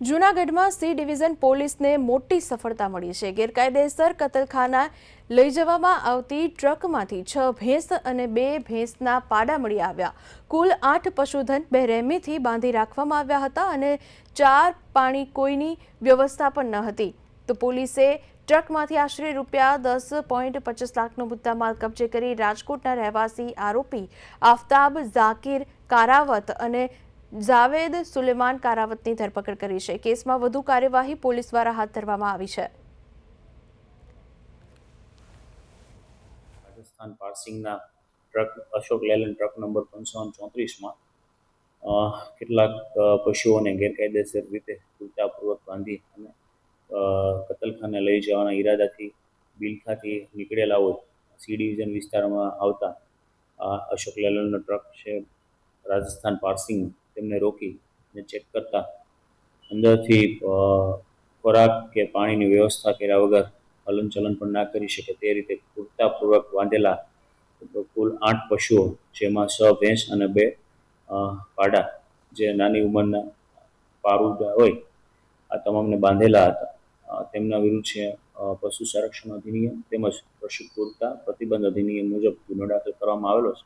જૂનાગઢમાં C division પોલીસને મોટી સફળતા મળી છે. ગેરકાયદેસર કતલખાના લઈ જવામાં આવતી ટ્રકમાંથી છ ભેંસ અને બે ભેંસના પાડા મળી આવ્યા. કુલ આઠ પશુધન બેરહેમીથી બાંધી રાખવામાં આવ્યા હતા અને ચાર પાણી કોઈની વ્યવસ્થા પણ ન હતી. તો પોલીસે ટ્રકમાંથી આશરે રૂપિયા દસ પોઈન્ટ પચાસ લાખનો મુદ્દામાલ કબજે કરી રાજકોટના રહેવાસી આરોપી આફતાબ ઝાકીર કારાવત અને જાવેદ સુલેમાન કારાવતની ધરપકડ કરી છે. કેસમાં વધુ કાર્યવાહી પોલીસ દ્વારા હાથ ધરવામાં આવી છે. Rajasthan પાર્સિંગના truck, Ashok Leyland truck number પંચાવન ચોત્રીસમાં કેટલાક પશુઓને ગેરકાયદેસર રીતે કૃતાપૂર્વક બાંધી અને કતલખાને લઈ જવાના ઈરાદાથી બિલખાથી નીકળેલા હોય. સી ડિવિઝન વિસ્તારમાં આવતા અશોક લેલનનો ટ્રક છે રાજસ્થાન પાર્સિંગ. તેમને રોકી અને ચેક કરતા. અંદરથી ખોરાક કે પાણીની વ્યવસ્થા કર્યા વગર હલનચલન પણ ના કરી શકે. તે રીતે પૂરતાપૂર્વક બાંધેલા કુલ આઠ પશુઓ, જેમાં છ ભેંસ અને બે પાડા, જે નાની ઉંમરના પારુડા હોય, આ તમામને બાંધેલા હતા. તેમના વિરુદ્ધ છે પશુ સંરક્ષણ અધિનિયમ તેમજ પશુ પૂરતા પ્રતિબંધ અધિનિયમ મુજબ ગુનો દાખલ કરવામાં આવેલો છે.